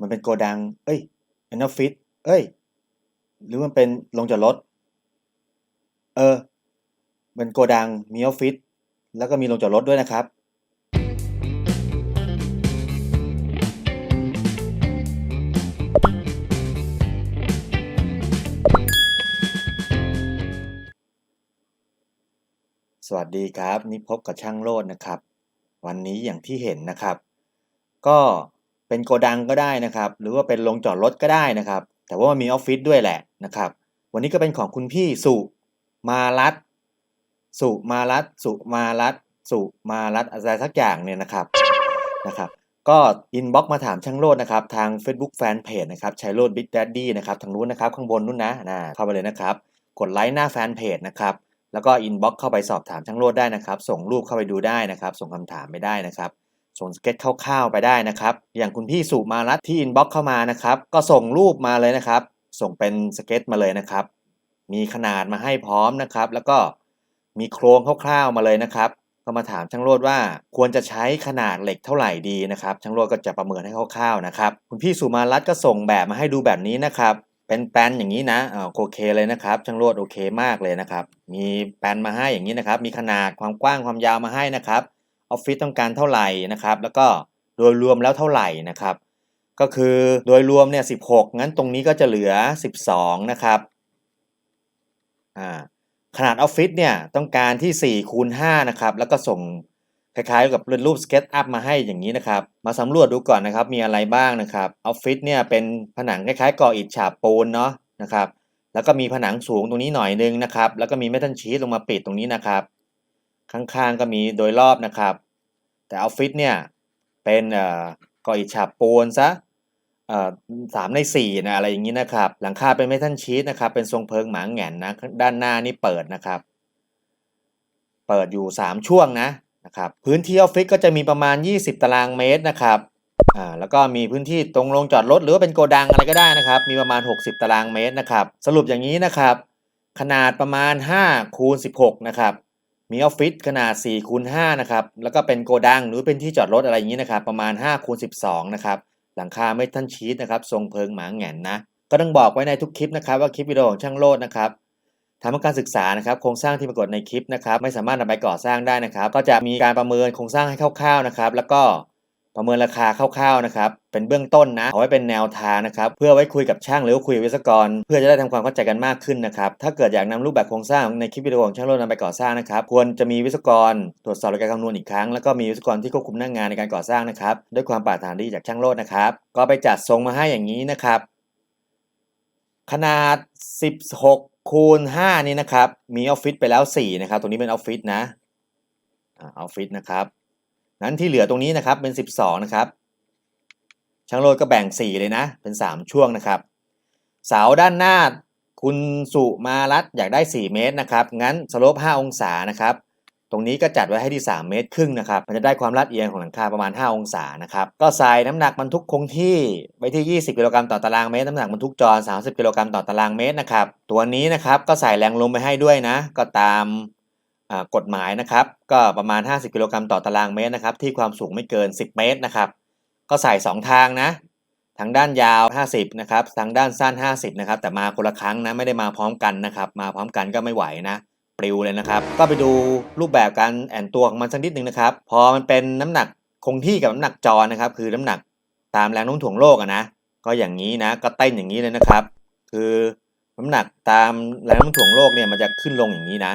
มันเป็นโกดัง เอ้ยเป็นออฟฟิศเอ้ย หรือมันเป็นโรงจอดรถ เออ เป็นโกดัง มีออฟฟิศ แล้วก็มีโรงจอดรถด้วยนะครับ สวัสดีครับ นี่พบกับช่างโลดนะครับ วันนี้อย่างที่เห็นนะครับ ก็ เป็นโกดังก็ได้นะครับ หรือว่าเป็นโรงจอดรถก็ได้นะครับ แต่ว่ามันมีออฟฟิศด้วยแหละนะครับ วันนี้ก็เป็นของคุณพี่สุมารัตสุมารัตสุมารัตสุมารัตอะไรสักอย่างเนี่ยนะครับนะครับ ก็อินบ็อกมาถามช่างโลดนะครับ ทาง Facebook Fanpage นะครับชัยโลดบิ๊กแดดดี้นะครับทางนู้นนะครับ ข้างบนนู้นนะนะเข้าไปเลยนะครับ กดไลค์หน้าแฟนเพจนะครับแล้วก็อินบ็อกเข้าไปสอบถามช่างโลดได้นะครับ ส่งรูปเข้าไปดูได้นะครับ ส่งคำถามไปได้นะครับ ส่งสเก็ตคร่าวๆไปได้นะครับ อย่างคุณพี่สุมารัตที่อินบ็อกเข้ามานะครับ ก็ส่งรูปมาเลยนะครับ ส่งเป็นสเก็ตมาเลยนะครับ มีขนาดมาให้พร้อมนะครับ แล้วก็มีโครงคร่าวๆมาเลยนะครับ ก็มาถามช่างโรดว่าควรจะใช้ขนาดเหล็กเท่าไหร่ดีนะครับช่างโรดก็จะประเมินให้คร่าวๆนะครับ คุณพี่สุมารัตก็ส่งแบบมาให้ดูแบบนี้นะครับเป็นแปลนอย่างนี้นะอ่าโอเคเลยนะครับ ช่างโรดโอเคมากเลยนะครับ มีแปลนมาให้อย่างนี้นะครับ มีขนาดความกว้างความยาวมาให้นะครับ ออฟฟิศต้องการเท่าไหร่นะครับ แล้วก็โดยรวมแล้วเท่าไหร่นะครับ ก็คือโดยรวมเนี่ย16งั้นตรงนี้ก็จะเหลือ 12 นะครับอ่าขนาดออฟฟิศเนี่ยต้องการที่4คูณ5นะครับ แล้วก็ส่งคล้ายๆกับเป็นรูปสเก็ตอัพมาให้อย่างนี้นะครับ มาสำรวจดูก่อนนะครับ มีอะไรบ้างนะครับออฟฟิศเนี่ยเป็นผนังคล้ายๆก่ออิฐฉาบปูนเนาะนะครับ แล้วก็มีผนังสูงตรงนี้หน่อยนึงนะครับ แล้วก็มีเมทัลชีทลงมาปิดตรงนี้นะครับ ข้างๆก็มีโดยรอบนะครับ แต่ออฟฟิศเนี่ยเป็นเอ่อก่ออิฐฉาบปูนซะเอ่อสามในสี่นะอะไรอย่างนี้นะครับ หลังคาเป็นเมทัลชีทนะครับ เป็นทรงเพิงหมาแหง่นนะด้านหน้านี่เปิดนะครับ เปิดอยู่ 3 ช่วงนะนะครับ พื้นที่ออฟฟิศก็จะมีประมาณ 20 ตารางเมตรนะครับอ่าแล้วก็มีพื้นที่ตรงโรงจอดรถหรือว่าเป็นโกดังอะไรก็ได้นะครับ มีประมาณ 60 ตารางเมตรนะครับ สรุปอย่างนี้นะครับ ขนาดประมาณ5คูณ16นะครับ มีออฟฟิศขนาด4คูณ5นะครับแล้วก็เป็นโกดังหรือเป็นที่จอดรถอะไรอย่างนี้นะครับประมาณ5คูณ12นะครับหลังคาไม่ทันชีตนะครับทรงเพิงหมาแง่นนะก็ต้องบอกไว้ในทุกคลิปนะครับว่าคลิปวิดีโอของช่างโลดนะครับทำการศึกษานะครับโครงสร้างที่ปรากฏในคลิปนะครับไม่สามารถนำไปก่อสร้างได้นะครับ ก็จะมีการประเมินโครงสร้างให้คร่าวๆนะครับแล้วก็ ประเมินราคาคร่าวๆนะครับ เป็นเบื้องต้นนะ เอาไว้เป็นแนวทางนะครับ เพื่อไว้คุยกับช่างหรือว่าคุยกับวิศวกร เพื่อจะได้ทำความเข้าใจกันมากขึ้นนะครับ ถ้าเกิดอยากนำรูปแบบโครงสร้างในคลิปวิดีโอของช่างโลดนำไปก่อสร้างนะครับ ควรจะมีวิศวกร ตรวจสอบรายการคำนวณอีกครั้ง แล้วก็มีวิศวกรที่ควบคุมหน้างงานในการก่อสร้างนะครับ ด้วยความปรารถนาดีจากช่างโลดนะครับ ก็ไปจัดทรงมาให้อย่างนี้นะครับ ขนาด 16คูณ5นี่นะครับ มีออฟฟิศไปแล้ว4นะครับ ตรงนี้เป็นออฟฟิศนะอ่าออฟฟิศนะครับ นั้นที่เหลือตรงนี้นะครับเป็น 12 นะครับ ช่างโรดก็แบ่ง 4 เลยนะ เป็น 3 ช่วงนะครับ เสาด้านหน้าคุณสุมารัตอยากได้ 4 เมตรนะครับ งั้นสโลป 5 องศานะครับ ตรงนี้ก็จัดไว้ให้ที่ 3 เมตรครึ่งนะครับ มันจะได้ความลาดเอียงของหลังคาประมาณ 5 องศานะครับ ก็ใส่น้ำหนักบรรทุกคงที่ไว้ที่ 20 กิโลกรัมต่อตารางเมตร น้ำหนักบรรทุกจร30 กิโลกรัมต่อตารางเมตรนะครับ ตัวนี้นะครับก็ใส่แรงลมไปให้ด้วยนะ ก็ตาม กฎหมายนะครับก็ประมาณ 50 กิโลกรัมต่อตารางเมตรนะครับที่ความสูงไม่เกิน 10 เมตรนะครับก็ใส่ 2 ทางนะทางด้านยาว 50นะครับทางด้านสั้น 50นะครับแต่มาคนละครั้งนะไม่ได้มาพร้อมกันนะครับมาพร้อมกันก็ไม่ไหวนะปลิวเลยนะครับ ก็ไปดูรูปแบบการแอนตัวของมันสักนิดหนึ่งนะครับ พอมันเป็นน้ำหนักคงที่กับน้ำหนักจรนะครับ คือน้ำหนักตามแรงโน้มถ่วงโลกนะ ก็อย่างนี้นะก็เต้นอย่างนี้เลยนะครับ คือน้ำหนักตามแรงโน้มถ่วงโลกเนี่ยมันจะขึ้นลงอย่างนี้นะ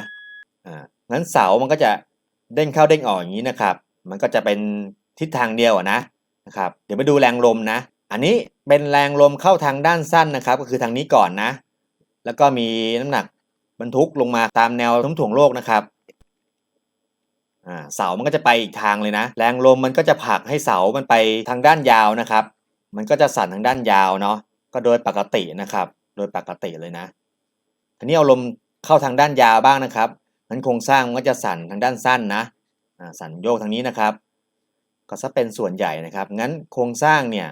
อ่า งั้นเสามันก็จะเด้งเข้าเด้งออกอย่างนี้นะครับ มันก็จะเป็นทิศทางเดียวอะนะนะครับ เดี๋ยวมาดูแรงลมนะ อันนี้เป็นแรงลมเข้าทางด้านสั้นนะครับ ก็คือทางนี้ก่อนนะ แล้วก็มีน้ำหนักบรรทุกลงมาตามแนวโน้มถ่วงโลกนะครับเสามันก็จะไปอีกทางเลยนะ แรงลมมันก็จะผลักให้เสามันไปทางด้านยาวนะครับ มันก็จะสั่นทางด้านยาวเนาะ ก็โดยปกตินะครับ โดยปกติเลยนะทีนี้เอาลมเข้าทางด้านยาวบ้างนะครับ งั้นโครงสร้างมันก็จะสั่นทางด้านสั้นนะสั่นโยกทางนี้นะครับ ก็ซะเป็นส่วนใหญ่นะครับ งั้นโครงสร้างเนี่ย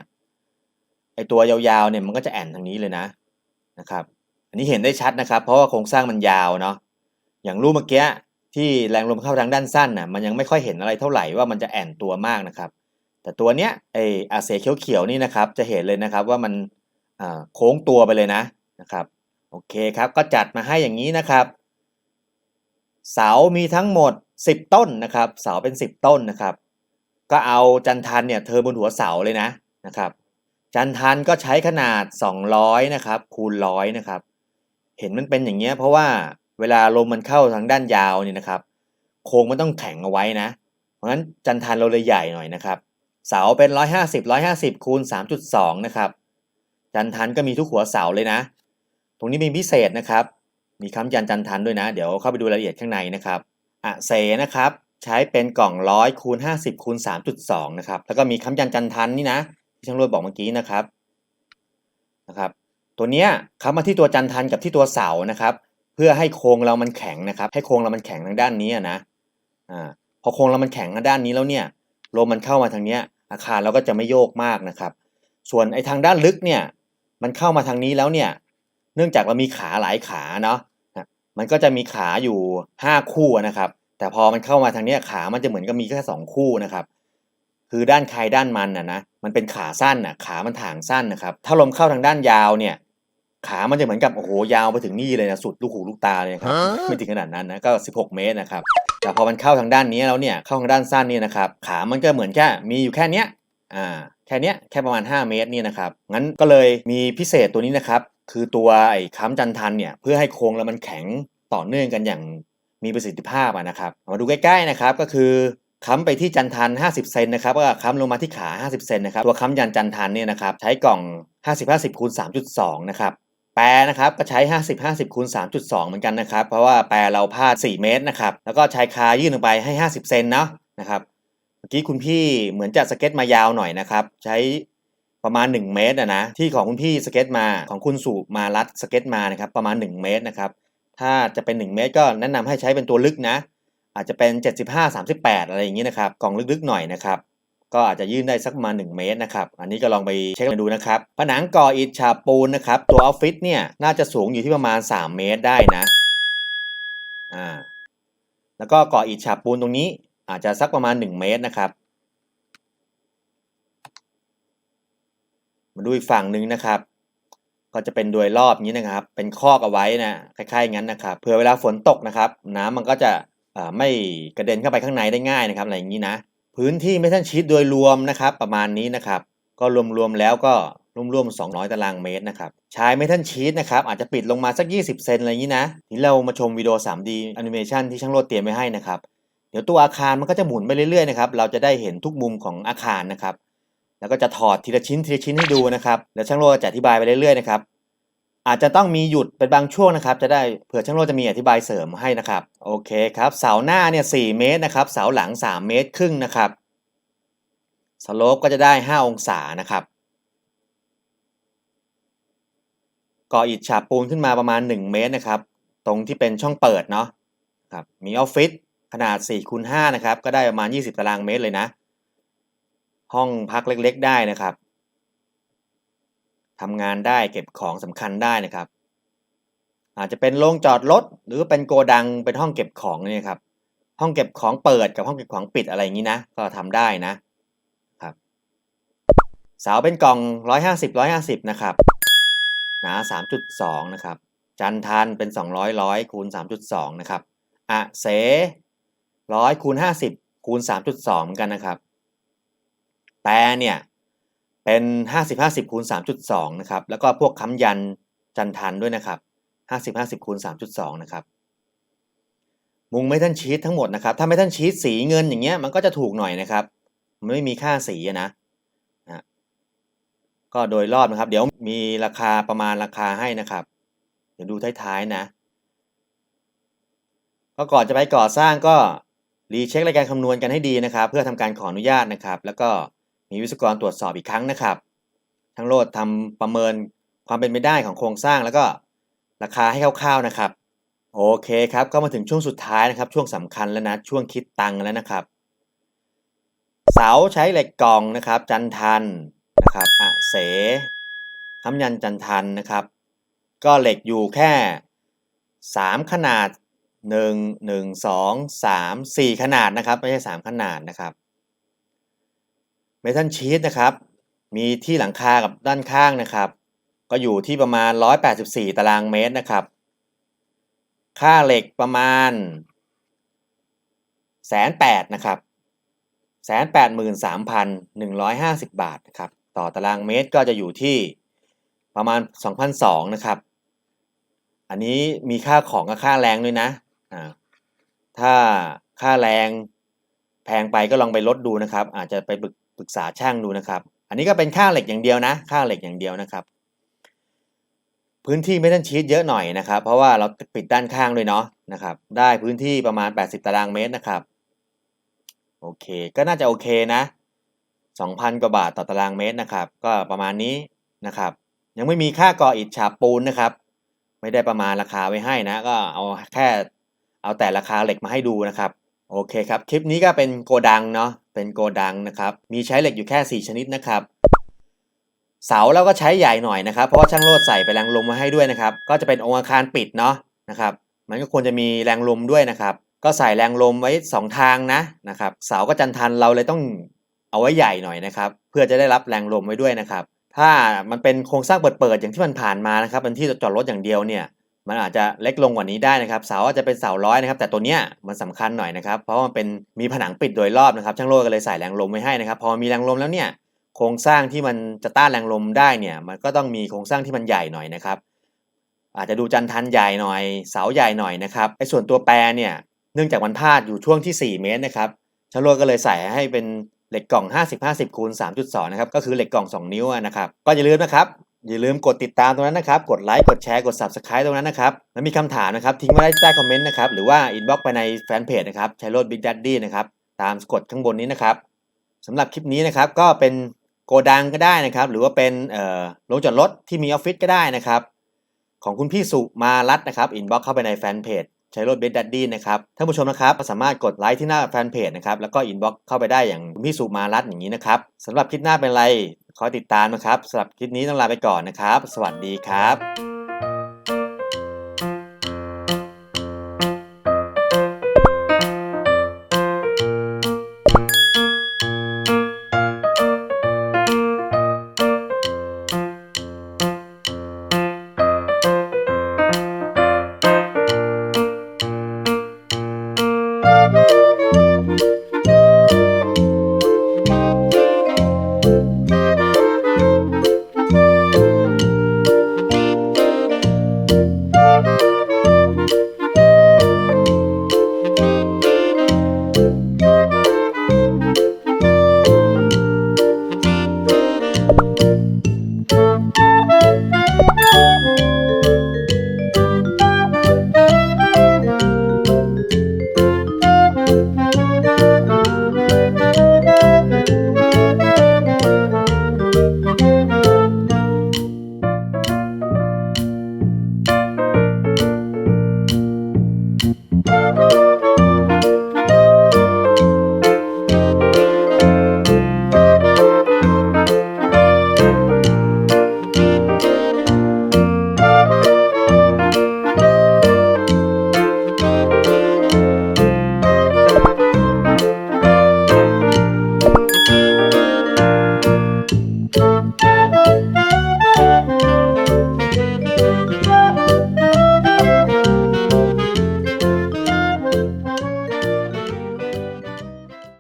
ไอตัวยาวๆเนี่ยมันก็จะแอนทางนี้เลยนะนะครับ อันนี้เห็นได้ชัดนะครับ เพราะว่าโครงสร้างมันยาวเนาะอย่างรูปเมื่อกี้ที่แรงลมเข้าทางด้านสั้นน่ะมันยังไม่ค่อยเห็นอะไรเท่าไหร่ว่ามันจะแอนตัวมากนะครับ แต่ตัวเนี้ยไออาเสเขียวๆนี่นะครับ จะเห็นเลยนะครับว่ามันโค้งตัวไปเลยนะนะครับโอเคครับก็จัดมาให้อย่างนี้นะครับ เสามีทั้งหมด 10 ต้นนะครับ เสาเป็น 10 ต้นนะครับ ก็เอาจันทันเนี่ยเธอบนหัวเสาเลยนะนะครับ จันทันก็ใช้ขนาด 200นะครับคูณร้อยนะครับ เห็นมันเป็นอย่างเงี้ยเพราะว่าเวลาลมมันเข้าทางด้านยาวเนี่ยนะครับ โครงมันต้องแข็งเอาไว้นะ เพราะฉะนั้นจันทันเราเลยใหญ่หน่อยนะครับเสาเป็น 150 150คูณ3.2 นะครับ จันทันก็มีทุกหัวเสาเลยนะ ตรงนี้มีพิเศษนะครับ มีคำยันจันทันด้วยนะ เดี๋ยวเข้าไปดูรายละเอียดข้างในนะครับอะเสนะครับ ใช้เป็นกล่องร้อยคูณ50คูณ3.2นะครับ แล้วก็มีคำยันจันทันนี่นะที่ช่างรวดบอกเมื่อกี้นะครับนะครับ ตัวเนี้ยค้ำมาที่ตัวจันทันกับที่ตัวเสานะครับ เพื่อให้โครงเรามันแข็งนะครับ ให้โครงเรามันแข็งทางด้านนี้นะอ่าพอโครงเรามันแข็งทางด้านนี้แล้วเนี่ยลมมันเข้ามาทางเนี้ย อาคารเราก็จะไม่โยกมากนะครับ ส่วนไอ้ทางด้านลึกเนี่ย มันเข้ามาทางนี้แล้วเนี่ย เนื่องจากเรามีขาหลายขาเนาะมันก็จะมีขาอยู่ 5 คู่นะครับ แต่พอมันเข้ามาทางเนี้ยขามันจะเหมือนกับมีแค่2คู่นะครับ คือด้านใครด้านมันนะนะมันเป็นขาสั้นนะขามันถ่างสั้นนะครับ ถ้าลมเข้าทางด้านยาวเนี่ย ขามันจะเหมือนกับโอ้โหยาวไปถึงนี่เลยนะสุดลูกหูลูกตาเลยนะครับไม่ถึงขนาดนั้นนะก็ 16 เมตรนะครับ แต่พอมันเข้าทางด้านนี้แล้วเนี่ยเข้าทางด้านสั้นเนี่ยนะครับ ขามันก็เหมือนแค่มีอยู่แค่เนี้ยอ่าแค่เนี้ยแค่ประมาณ 5 เมตรเนี่ยนะครับ งั้นก็เลยมีพิเศษตัวนี้นะครับ คือตัวไอ้ค้ำจันทันเนี่ยเพื่อให้โครงแล้วมันแข็งต่อเนื่องกันอย่างมีประสิทธิภาพะนะครับ มาดูใกล้ๆนะครับก็คือค้ำไปที่จันทัน 50 เซนนะครับก็ค้ำลงมาที่ขา 50 เซนนะครับตัวค้ำยันจันทันเนี่ยนะครับใช้กล่อง 50 50คูณ3.2 นะครับแปรนะครับก็ใช้ 50 50คูณ3.2 เหมือนกันนะครับ เพราะว่าแปรเราพาด 4 เมตรนะครับ แล้วก็ใช้คายื่นลงไปให้ 50 เซนเนาะนะครับ เมื่อกี้คุณพี่เหมือนจะสเก็ตมายาวหน่อยนะครับ ใช้ ประมาณ 1 เมตรนะนะที่ของคุณพี่สเก็ตมาของคุณสูบมารัดสเก็ตมานะครับประมาณ 1 เมตรนะครับถ้าจะเป็น 1 เมตรก็แนะนำให้ใช้เป็นตัวลึกนะ อาจจะเป็น 75 38 อะไรอย่างนี้นะครับกล่องลึกๆหน่อยนะครับก็อาจจะยื่นได้สักประมาณ1เมตรนะครับอันนี้ก็ลองไปเช็คกันดูนะครับผนังก่ออิฐฉาบปูนนะครับตัวออฟฟิศเนี่ยน่าจะสูงอยู่ที่ประมาณ 3 เมตรได้นะอ่าแล้วก็ก่ออิฐฉาบปูนตรงนี้อาจจะสักประมาณ 1 เมตรนะครับ มาดูอีกฝั่งหนึ่งนะครับ ก็จะเป็นโดยรอบนี้นะครับ เป็นคอกเอาไว้นะคล้ายๆงั้นนะครับเผื่อเวลาฝนตกนะครับ น้ำมันก็จะไม่กระเด็นเข้าไปข้างในได้ง่ายนะครับอะไรอย่างนี้นะ พื้นที่เมทัลชีตโดยรวมนะครับ ประมาณนี้นะครับ ก็รวมๆแล้วก็รวมๆ200 ตารางเมตรนะครับใช้เมทัลชีตนะครับ อาจจะปิดลงมาสัก 20 เซนอะไรอย่างนี้นะนี่เรามาชมวิดีโอ 3D แอนิเมชันที่ช่างโรดเตรียมไว้ให้นะครับ เดี๋ยวตัวอาคารมันก็จะหมุนไปเรื่อยๆนะครับ เราจะได้เห็นทุกมุมของอาคารนะครับ แล้วก็จะถอดทีละชิ้นทีละชิ้นให้ดูนะครับแล้วช่างโรดจะอธิบายไปเรื่อยๆนะครับอาจจะต้องมีหยุดเป็นบางช่วงนะครับ จะได้เผื่อช่างโรดจะมีอธิบายเสริมให้นะครับ โอเคครับ เสาหน้าเนี่ย4เมตรนะครับ เสาหลัง 3 เมตรครึ่งนะครับสโลปก็จะได้ 5 องศานะครับ ก่ออิฐฉาบปูนขึ้นมาประมาณ 1 เมตรนะครับ ตรงที่เป็นช่องเปิดเนาะครับมีออฟฟิศขนาด4คูณ5นะครับ ก็ได้ประมาณ 20 ตารางเมตรเลยนะ ห้องพักเล็กๆ ได้นะครับทำงานได้เก็บของสำคัญได้นะครับ อาจจะเป็นโรงจอดรถหรือเป็นโกดังเป็นห้องเก็บของเนี่ยครับ ห้องเก็บของเปิดกับห้องเก็บของปิดอะไรอย่างนี้นะ ก็ทำได้นะครับ เสาเป็นกล่อง 150 150 นะครับหนา 3.2 นะครับ จันทันเป็น 200 100คูณ3.2 นะครับอะเส100คูณ50คูณ3.2เหมือนกันนะครับ แปรเนี่ยเป็น 50 50คูณ3.2นะครับแล้วก็พวกค้ำยันจันทันด้วยนะครับ 50 50คูณ3.2นะครับมุงเมทัลชีตทั้งหมดนะครับถ้าเมทัลชีตสีเงินอย่างเงี้ยมันก็จะถูกหน่อยนะครับ มันไม่มีค่าสีนะนะก็โดยรอบนะครับ เดี๋ยวมีราคาประมาณราคาให้นะครับ เดี๋ยวดูท้ายๆนะก็ก่อนจะไปก่อสร้างก็รีเช็ครายการคำนวณกันให้ดีนะครับ เพื่อทำการขออนุญาตนะครับ แล้วก็ มีวิศวกรตรวจสอบอีกครั้งนะครับ ทั้งโลดทำประเมินความเป็นไปได้ของโครงสร้างแล้วก็ราคาให้คร่าวๆนะครับ โอเคครับ ก็มาถึงช่วงสุดท้ายนะครับ ช่วงสำคัญแล้วนะ ช่วงคิดตังค์แล้วนะครับ เสาใช้เหล็กกล่องนะครับ จันทันนะครับอะเสทำยันจันทันนะครับ ก็เหล็กอยู่แค่ 3 ขนาด 1 1 2 3 4 ขนาดนะครับ ไม่ใช่ 3 ขนาดนะครับ เมทัลชีตนะครับ มีที่หลังคากับด้านข้างนะครับ ก็อยู่ที่ประมาณ 184 ตารางเมตรนะครับ ค่าเหล็กประมาณแสนแปดนะครับแสนแปดหมื่นสามพันหนึ่งร้อยห้าสิบบาทนะครับ ต่อตารางเมตรก็จะอยู่ที่ประมาณสองพันสองนะครับ อันนี้มีค่าของกับค่าแรงด้วยนะอ่าถ้าค่าแรงแพงไปก็ลองไปลดดูนะครับ อาจจะไปปรึก ปรึกษาช่างดูนะครับ อันนี้ก็เป็นค่าเหล็กอย่างเดียวนะค่าเหล็กอย่างเดียวนะครับ พื้นที่ไม่ต้องชีตเยอะหน่อยนะครับ เพราะว่าเราปิดด้านข้างด้วยเนาะนะครับ ได้พื้นที่ประมาณ 80 ตารางเมตรนะครับ โอเค ก็น่าจะโอเคนะ 2,000 กว่าบาทต่อตารางเมตรนะครับ ก็ประมาณนี้นะครับ ยังไม่มีค่าก่ออิฐฉาบปูนนะครับ ไม่ได้ประมาณราคาไว้ให้นะ ก็เอาแค่เอาแต่ราคาเหล็กมาให้ดูนะครับ โอเคครับ คลิปนี้ก็เป็นโกดังเนาะ เป็นโกดังนะครับ มีใช้เหล็กอยู่แค่ 4 ชนิดนะครับ เสาเราก็ใช้ใหญ่หน่อยนะครับ เพราะว่าช่างโลดใส่ไปแรงลมมาให้ด้วยนะครับ ก็จะเป็นองค์อาคารปิดเนาะนะครับ มันก็ควรจะมีแรงลมด้วยนะครับ ก็ใส่แรงลมไว้ 2 ทางนะนะครับ เสาก็จันทันเราเลยต้องเอาไว้ใหญ่หน่อยนะครับ เพื่อจะได้รับแรงลมไว้ด้วยนะครับ ถ้ามันเป็นโครงสร้างเปิดๆอย่างที่มันผ่านมานะครับเป็นที่จอดรถอย่างเดียวเนี่ย มันอาจจะเล็กลงกว่านี้ได้นะครับ เสาอาจจะเป็นเสาร้อยนะครับ แต่ตัวเนี้ยมันสำคัญหน่อยนะครับ เพราะมันเป็นมีผนังปิดโดยรอบนะครับ ช่างโลดก็เลยใส่แรงลมไว้ให้นะครับ พอมีแรงลมแล้วเนี่ยโครงสร้างที่มันจะต้านแรงลมได้เนี่ย มันก็ต้องมีโครงสร้างที่มันใหญ่หน่อยนะครับ อาจจะดูจันทันใหญ่หน่อย เสาใหญ่หน่อยนะครับไอ้ส่วนตัวแปรเนี่ย เนื่องจากมันพาดอยู่ช่วงที่ 4 เมตรนะครับช่างโลดก็เลยใส่ให้เป็นเหล็กกล่อง 50 50คูณ3.2 นะครับ ก็คือเหล็กกล่อง 2 นิ้วนะครับ ก็อย่าลืมนะครับ อย่าลืมกดติดตามตรงนั้นนะครับ กดไลค์ กดแชร์ กด Subscribe ตรงนั้นนะครับ แล้วมีคำถามนะครับ ทิ้งไว้ใต้คอมเมนต์นะครับ หรือว่าอินบ็อกไปในแฟนเพจนะครับชัยโรดบิ๊กดัดดี้นะครับ ตามกดข้างบนนี้นะครับสำหรับคลิปนี้นะครับ ก็เป็นโกดังก็ได้นะครับ หรือว่าเป็นโรงจอดรถที่มีออฟฟิศก็ได้นะครับ ของคุณพี่สุมารัตนะครับ อินบ็อกเข้าไปในแฟนเพจใช้รถเบสดัดดี้นะครับ ท่านผู้ชมนะครับ สามารถกดไลค์ที่หน้าแฟนเพจนะครับ แล้วก็อินบ็อกเข้าไปได้อย่างคุณพี่สุมารัตอย่างนี้นะครับสำหรับคลิปหน้าเป็นไร คอยติดตามนะครับสำหรับคลิปนี้ต้องลาไปก่อนนะครับ สวัสดีครับ